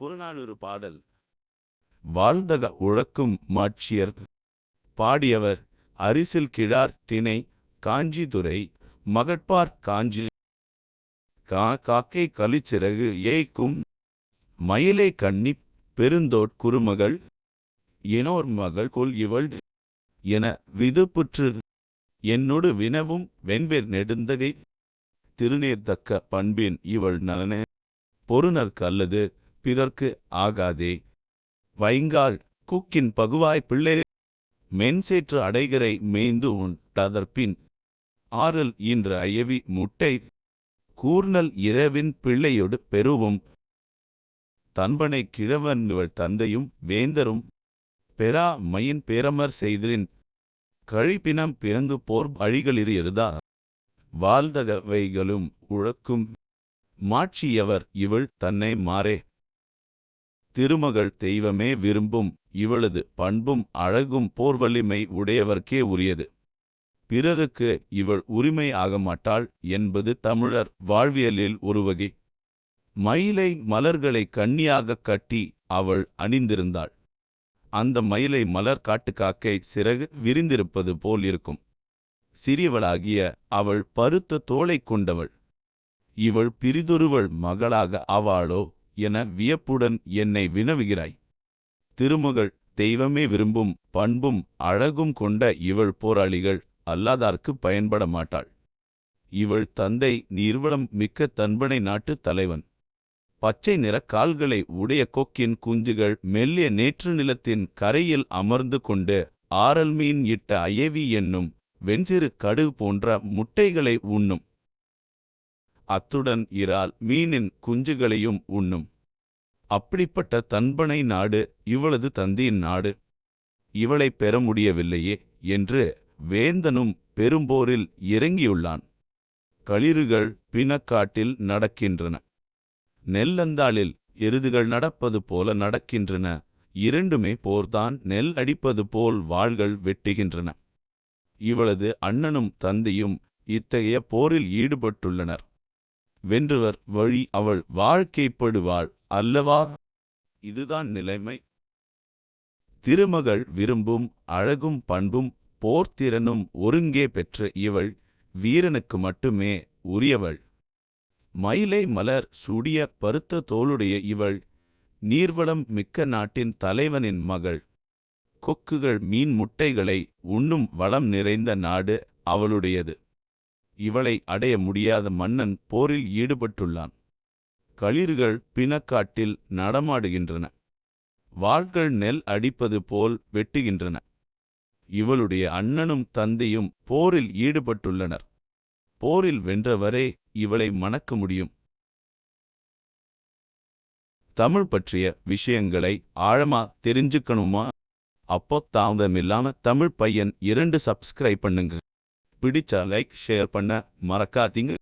புறநானூறு பாடல். வாழ்ந்தக உழக்கும் மாட்சியர். பாடியவர் அரிசில் கிழார் திணை காஞ்சிதுரை. மகட்பார் காஞ்சி. கா காக்கை கலிச்சிறகு ஏய்க்கும். மயிலை கண்ணி பெருந்தோட் குறுமகள். எனோர் மகள் கொல் இவள் என விதுப்புற்று. என்னொடு வினவும் வெண்வேர் நெடுந்தகை. திருநேர்த்தக்க பண்பின் இவள் நலனே. பொருநர்க்கு அல்லது பிறர்க்கு ஆகாதே. வைங்கால் குக்கின் பகுவாய் பிள்ளை. மென்சேற்று அடைகரை மேய்ந்து உன் ததற்பின். ஆறல் இன்ற அயவி முட்டை. கூர்நல் இரவின் பிள்ளையொடு பெருவும். தன்பனை கிழவன் இவள் தந்தையும் வேந்தரும். பெறா மையின் பேரமர் செய்திரின். கழிப்பினம் பிறந்து போர் அழிகளிறியருதா வாழ்தக வைகளும் உழக்கும். மாட்சியவர் இவள் தன்னை மாறே. திருமகள் தெய்வமே விரும்பும் இவளது பண்பும் அழகும் போர்வலிமை உடையவர்க்கே உரியது. பிறருக்கு இவள் உரிமை ஆக மாட்டாள் என்பது தமிழர் வாழ்வியலில் ஒருவகை மயிலை மலர்களை கண்ணியாகக் கட்டி அவள் அணிந்திருந்தாள். அந்த மயிலை மலர் காட்டுக்காக்கை சிறகு விரிந்திருப்பது போல் இருக்கும். சிறியவளாகிய அவள் பருத்த தோளைக் கொண்டவள். இவள் பிரிதொருவள் மகளாக ஆவாளோ? என வியப்புடன் என்னை வினவுகிறாய். திருமகள் தெய்வமே விரும்பும் பண்பும் அழகும் கொண்ட இவள் போராளிகள் அல்லாதார்க்கு பயன்பட மாட்டாள். இவள் தந்தை நீர்வளம் மிக்க தன்பனை நாட்டு தலைவன். பச்சை நிற கால்களை உடைய கொக்கின் குஞ்சுகள் மெல்லிய நேற்று நிலத்தின் கரையில் அமர்ந்து கொண்டு ஆரல் மீன் இட்ட அயவி என்னும் வெஞ்சிறு கடுகு போன்ற முட்டைகளை உண்ணும். அத்துடன் இறால் மீனின் குஞ்சுகளையும் உண்ணும். அப்படிப்பட்ட தன்பனை நாடு இவளது தந்தையின் நாடு. இவளைப் பெற முடியவில்லையே என்று வேந்தனும் பெரும்போரில் இறங்கியுள்ளான். களிறுகள் பிணக்காட்டில் நடக்கின்றன. நெல்லந்தாளில் எருதுகள் நடப்பது போல நடக்கின்றன. இரண்டுமே போர்தான் நெல் அடிப்பது போல் வாள்கள் வெட்டுகின்றன. இவளது அண்ணனும் தந்தையும் இத்தகைய போரில் ஈடுபட்டுள்ளனர். வென்றவர் வழி அவள் வாழ்க்கைப்படுவாள். அல்லவா? இதுதான் நிலைமை. திருமகள் விரும்பும் அழகும் பண்பும் போர்த்திறனும் ஒருங்கே பெற்ற இவள் வீரனுக்கு மட்டுமே உரியவள். மயிலை மலர் சூடிய பருத்த தோளுடைய இவள் நீர்வளம் மிக்க நாட்டின் தலைவனின் மகள். கொக்குகள் மீன் முட்டைகளை உண்ணும் வளம் நிறைந்த நாடு அவளுடையது. இவளை அடைய முடியாத மன்னன் போரில் ஈடுபட்டுள்ளான். களிறுகள் பிணக்காட்டில் நடமாடுகின்றன. வாள்கள் நெல் அடிப்பது போல் வெட்டுகின்றன. இவளுடைய அண்ணனும் தந்தையும் போரில் ஈடுபட்டுள்ளனர். போரில் வென்றவரே இவளை மணக்க முடியும். தமிழ் பற்றிய விஷயங்களை ஆழமா தெரிஞ்சுக்கணுமா? அப்போ தாமதமில்லாம தமிழ் பையன் இரண்டு சப்ஸ்கிரைப் பண்ணுங்க. பிடிச்சா லைக் ஷேர் பண்ண மறக்காதீங்க.